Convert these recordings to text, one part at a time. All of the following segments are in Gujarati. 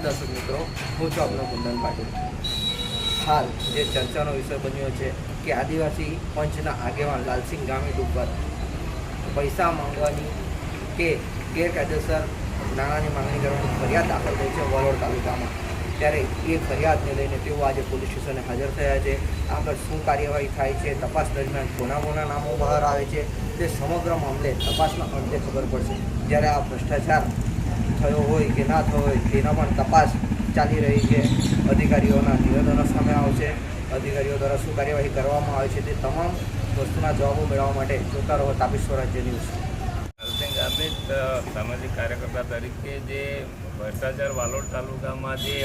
હું છું આપનો કુંદન પાટીલ. હાલ જે ચર્ચાનો વિષય બન્યો છે કે આદિવાસી પંચના આગેવાન લાલસિંહ ગામિત ઉપર પૈસા માંગવાની કે ગેરકાયદેસર નાણાંની માંગણી કરવાની ફરિયાદ દાખલ થઈ છે વલોડ તાલુકામાં. ત્યારે એ ફરિયાદને લઈને તેઓ આજે પોલીસ સ્ટેશને હાજર થયા છે. આગળ શું કાર્યવાહી થાય છે, તપાસ દરમિયાન કોના કોના નામો બહાર આવે છે, તે સમગ્ર મામલે તપાસના અંતે ખબર પડશે. જ્યારે આ ભ્રષ્ટાચાર થયો હોય કે ના થયો હોય, તેના પણ તપાસ ચાલી રહી છે. અધિકારીઓના નિવેદનો સામે આવશે. અધિકારીઓ દ્વારા શું કાર્યવાહી કરવામાં આવે છે તે તમામ વસ્તુના જવાબો મેળવવા માટે જોતા રહો તાપી સ્વરાજ્ય ન્યૂઝ. ગામિત સામાજિક કાર્યકર્તા તરીકે જે ભ્રષ્ટાચાર વાલોડ તાલુકામાં જે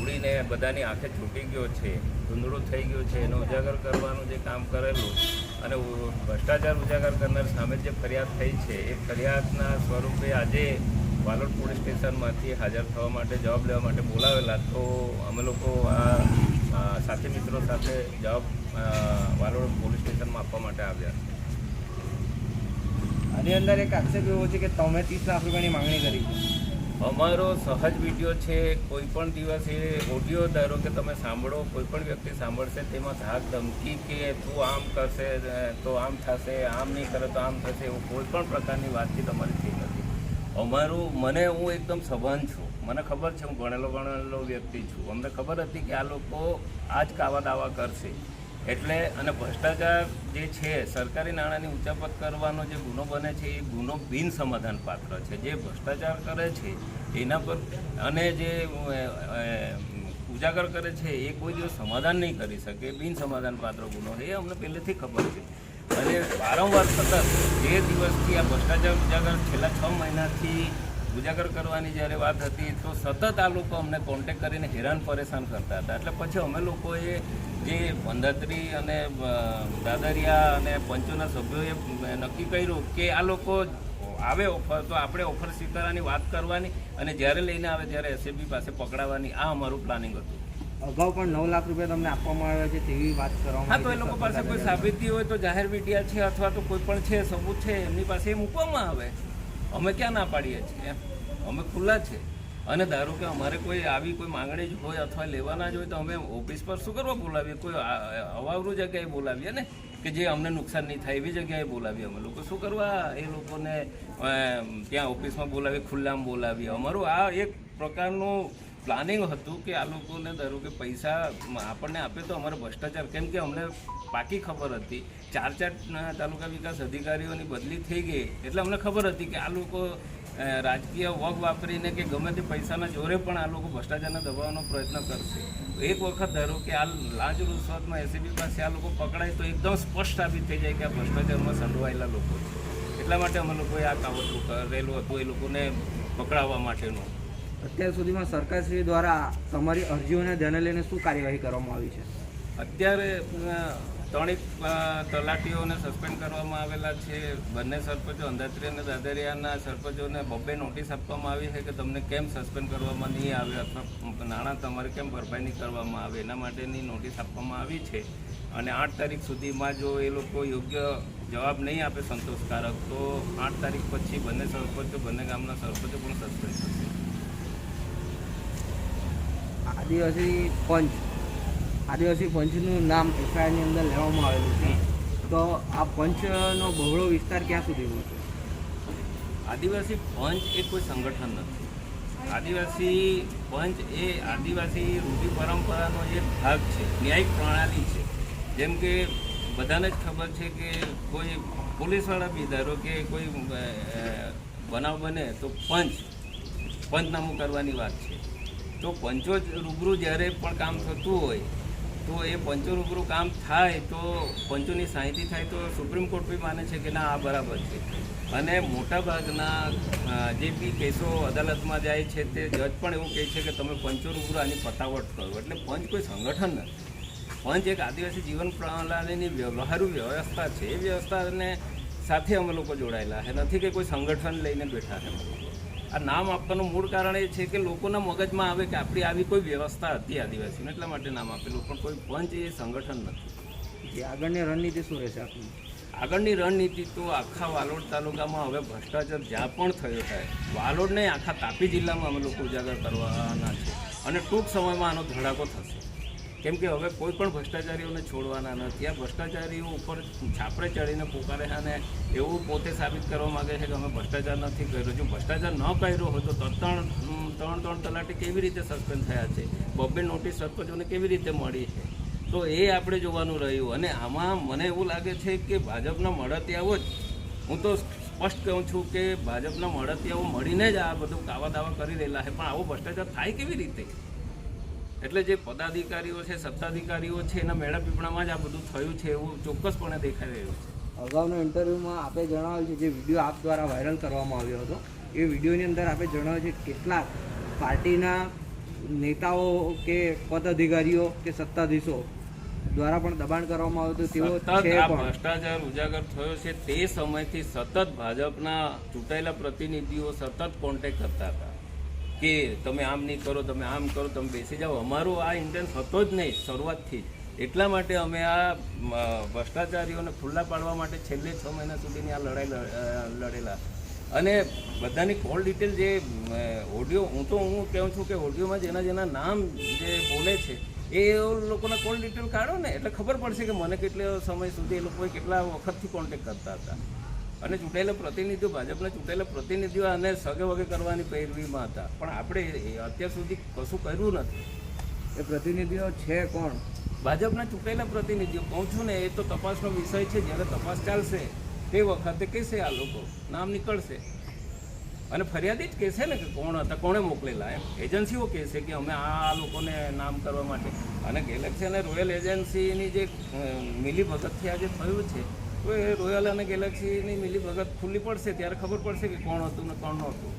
ઉડીને બધાની આંખે છૂટી ગયો છે, ધૂંધળું થઈ ગયું છે, એનો ઉજાગર કરવાનું જે કામ કરેલું અને ભ્રષ્ટાચાર ઉજાગર કરનાર સામે જે ફરિયાદ થઈ છે, એ ફરિયાદના સ્વરૂપે આજે વાલોડ પોલીસ સ્ટેશનમાંથી હાજર થવા માટે જવાબ લેવા માટે બોલાવેલા તો અમે લોકો આ સાથી મિત્રો સાથે જવાબ વાલોડ પોલીસ સ્ટેશનમાં આપવા માટે આવ્યા. આની અંદર એક આક્ષેપ એવો છે કે તમે ત્રીસ લાખ રૂપિયાની માંગણી કરી અમારો સહજ વીડિયો છે કોઈ પણ એ ઓડિયો ધારો કે તમે સાંભળો કોઈ પણ વ્યક્તિ સાંભળશે તેમાં ધાક ધમકી કે તું આમ કરશે તો આમ થશે આમ નહીં કરે તો આમ થશે એવું કોઈ પણ પ્રકારની વાતચીત અમારી થઈ નથી અમારું, મને હું એકદમ સભાન છું. મને ખબર છે, હું ભણેલો ગણેલો વ્યક્તિ છું. અમને ખબર હતી કે આ લોકો આ જ કાવા દાવા કરશે. એટલે, અને ભ્રષ્ટાચાર જે છે, સરકારી નાણાંની ઉચાપત કરવાનો જે ગુનો બને છે, એ ગુનો બિન સમાધાન પાત્ર છે. જે ભ્રષ્ટાચાર કરે છે, એના પર, અને જે ઉજાગર કરે છે, એ કોઈ દિવસ સમાધાન નહીં કરી શકે. બિન સમાધાન પાત્ર ગુનો એ અમને પહેલેથી ખબર છે. અને વારંવાર સતત જે દિવસથી આ ભ્રષ્ટાચાર ઉજાગર છેલ્લા છ મહિનાથી ઉજાગર કરવાની જ્યારે વાત હતી, તો સતત આ લોકો અમને કોન્ટેક કરીને હેરાન પરેશાન કરતા હતા. એટલે પછી અમે લોકોએ જે પંદરત્રી અને દાદરિયા અને પંચોના સભ્યોએ નક્કી કર્યું કે આ લોકો આવે ઓફર તો આપણે ઓફર સ્વીકારવાની વાત કરવાની અને જ્યારે લઈને આવે ત્યારે એસએબી પાસે પકડાવવાની આ અમારું પ્લાનિંગ હતું. અગાઉ પણ નવ લાખ રૂપિયા તમને આપવામાં આવ્યા છે તેવી વાત કરવામાં હા તો એ લોકો પાસે કોઈ સાબિતી હોય તો જાહેર મીડિયા છે અથવા તો કોઈ પણ છે સબૂત છે એમની પાસે એ મૂકવામાં આવે. અમે ક્યાં ના પાડીએ છીએ એમ? અમે ખુલ્લા છે. અને ધારો કે અમારે કોઈ આવી કોઈ માંગણી જ હોય અથવા લેવાના જ હોય તો અમે ઓફિસ પર શું કરવા બોલાવીએ? કોઈ અવાવરું જગ્યાએ બોલાવીએ ને? કે જે અમને નુકસાન નહીં થાય એવી જગ્યાએ બોલાવીએ અમે. લોકો શું કરવા એ લોકોને ત્યાં ઓફિસમાં બોલાવીએ ખુલ્લામાં બોલાવીએ? અમારું આ એક પ્રકારનું પ્લાનિંગ હતું કે આ લોકોને ધારો કે પૈસા આપણને આપે તો અમારો ભ્રષ્ટાચાર. કેમ કે અમને પાકી ખબર હતી, ચાર ચાર તાલુકા વિકાસ અધિકારીઓની બદલી થઈ ગઈ એટલે અમને ખબર હતી કે આ લોકો રાજકીય વગ વાપરીને કે ગમે તે પૈસાના જોરે પણ આ લોકો ભ્રષ્ટાચારને દબાવવાનો પ્રયત્ન કરશે. એક વખત ધારો કે આ લાંચ રૂશ્વતમાં એસીબી પાસે આ લોકો પકડાય તો એકદમ સ્પષ્ટ સાબિત થઈ જાય કે આ ભ્રષ્ટાચારમાં સંડવાયેલા લોકો એટલા માટે અમે લોકોએ આ કાવતરું કરેલું હતું એ લોકોને પકડાવવા માટેનું. અત્યાર સુધીમાં સરકારશ્રી દ્વારા તમારી અરજીઓને ધ્યાને લઈને શું કાર્યવાહી કરવામાં આવી છે? અત્યારે ત્રણેક તલાટીઓને સસ્પેન્ડ કરવામાં આવેલા છે. બંને સરપંચો અંધાત્રી અને દાદરિયાના સરપંચોને બબ્બે નોટિસ આપવામાં આવી છે કે તમને કેમ સસ્પેન્ડ કરવામાં નહીં આવે અથવા નાણાં તમારે કેમ ભરપાઈ નહીં કરવામાં આવે એના માટેની નોટિસ આપવામાં આવી છે. અને આઠ તારીખ સુધીમાં જો એ લોકો યોગ્ય જવાબ નહીં આપે સંતોષકારક, તો આઠ તારીખ પછી બંને સરપંચો, બંને ગામના સરપંચો પણ સસ્પેન્ડ થશે. આદિવાસી પંચ. આદિવાસી પંચનું નામ એફઆઈઆરની અંદર લેવામાં આવેલું છે. તો આ પંચનો બહોળો વિસ્તાર ક્યાં સુધીનો છે આદિવાસી પંચ એ કોઈ સંગઠન નથી. આદિવાસી પંચ એ આદિવાસી રૂઢિ પરંપરાનો એક ભાગ છે, ન્યાયિક પ્રણાલી છે. જેમ કે બધાને જ ખબર છે કે કોઈ પોલીસવાળા બી ધારો કે કોઈ બનાવ બને તો પંચ પંચનામું કરવાની વાત છે. તો પંચો રૂબરૂ જ્યારે પણ કામ થતું હોય, તો એ પંચો રૂબરૂ કામ થાય તો પંચોની સાહિતી થાય તો સુપ્રીમ કોર્ટ બી માને છે કે ના, આ બરાબર છે. અને મોટાભાગના જે બી કેસો અદાલતમાં જાય છે તે જજ પણ એવું કહે છે કે તમે પંચો રૂબરૂ આની પતાવટ કરો. એટલે પંચ કોઈ સંગઠન નથી. પંચ એક આદિવાસી જીવન પ્રણાલીની વ્યવહારુ વ્યવસ્થા છે. એ વ્યવસ્થાને સાથે અમે લોકો જોડાયેલા છે નથી કે કોઈ સંગઠન લઈને બેઠા છે. આ નામ આપવાનું મૂળ કારણ એ છે કે લોકોના મગજમાં આવે કે આપણી આવી કોઈ વ્યવસ્થા હતી આદિવાસીને એટલા માટે નામ આપેલું પણ કોઈ પંચ એ સંગઠન નથી. આગળની રણનીતિ શું રહેશે આપણી આગળની રણનીતિ તો આખા વાલોડ તાલુકામાં હવે ભ્રષ્ટાચાર જ્યાં પણ થયો થાય વાલોડ નહીં આખા તાપી જિલ્લામાં અમે લોકો ઉજાગર કરવાના છે. અને ટૂંક સમયમાં આનો ધડાકો થશે. કેમ કે હવે કોઈ પણ ભ્રષ્ટાચારીઓને છોડવાના નથી. આ ભ્રષ્ટાચારીઓ ઉપર છાપરે ચડીને પોકારે છે અને એવું પોતે સાબિત કરવા માગે છે કે અમે ભ્રષ્ટાચાર નથી કર્યો. જો ભ્રષ્ટાચાર ન કર્યો હોય તો ત્રણ ત્રણ ત્રણ તલાટી કેવી રીતે સસ્પેન્ડ થયા છે? બબ્બે નોટિસ સરપંચોને કેવી રીતે મળી છે? તો એ આપણે જોવાનું રહ્યું. અને આમાં મને એવું લાગે છે કે ભાજપના મળતિયાઓ જ, હું તો સ્પષ્ટ કહું છું કે ભાજપના મળતિયાઓ મળીને જ આ બધું કાવા દાવા કરી રહેલા છે. પણ આવો ભ્રષ્ટાચાર થાય કેવી રીતે? એટલે જે પદાધિકારીઓ છે સત્તાધિકારીઓ છે એના મેળા પીપળામાં જ આ બધું થયું છે એવું ચોક્કસપણે દેખાઈ રહ્યું છે. અગાઉના ઇન્ટરવ્યૂમાં આપે જણાવ્યું છે જે વીડિયો આપ દ્વારા વાયરલ કરવામાં આવ્યો હતો. એ વિડીયોની અંદર આપે જણાવ્યું છે કેટલાક પાર્ટીના નેતાઓ કે પદ અધિકારીઓ કે સત્તાધીશો દ્વારા પણ દબાણ કરવામાં આવ્યું હતું. તેઓ ભ્રષ્ટાચાર ઉજાગર થયો છે. તે સમયથી સતત ભાજપના ચૂંટાયેલા પ્રતિનિધિઓ સતત કોન્ટેક્ટ કરતા હતા. કે તમે આમ નહીં કરો, તમે આમ કરો, તમે બેસી જાઓ. અમારો આ ઇન્ટેન્સ હતો જ નહીં શરૂઆતથી. એટલા માટે અમે આ ભ્રષ્ટાચારીઓને ખુલ્લા પાડવા માટે છેલ્લે છ મહિના સુધીની આ લડાઈ લડ- લડેલા. અને બધાની કોલ ડિટેલ જે ઓડિયો હું તો હું કહું છું કે ઓડિયોમાં જેના જેના નામ જે બોલે છે, એ લોકોના કોલ ડિટેલ કાઢો ને. એટલે ખબર પડશે કે મને કેટલો સમય સુધી એ લોકોએ કેટલા વખતથી કોન્ટેક્ટ કરતા હતા. અને ચૂંટાયેલા પ્રતિનિધિઓ ભાજપના ચૂંટાયેલા પ્રતિનિધિઓ આને સગે વગે કરવાની પેરવીમાં હતા. પણ આપણે અત્યાર સુધી કશું કર્યું નથી. એ પ્રતિનિધિઓ છે કોણ? ભાજપના ચૂંટાયેલા પ્રતિનિધિઓ કહું છું ને એ તો તપાસનો વિષય છે. જ્યારે તપાસ ચાલશે તે વખતે કહેશે આ લોકો નામ નીકળશે. અને ફરિયાદી જ કહેશે ને કે કોણ હતા કોણે મોકલેલા એમ. એજન્સીઓ કહેશે કે અમે આ લોકોને નામ કરવા માટે. અને ગેલેક્સી અને રોયલ એજન્સીની જે મિલીભગતથી આજે થયું છે રોયલ અને ગેલેક્સીની મિલી ભગત ખુલ્લી પડશે ત્યારે ખબર પડશે કે કોણ હતું ને કોણ નહોતું.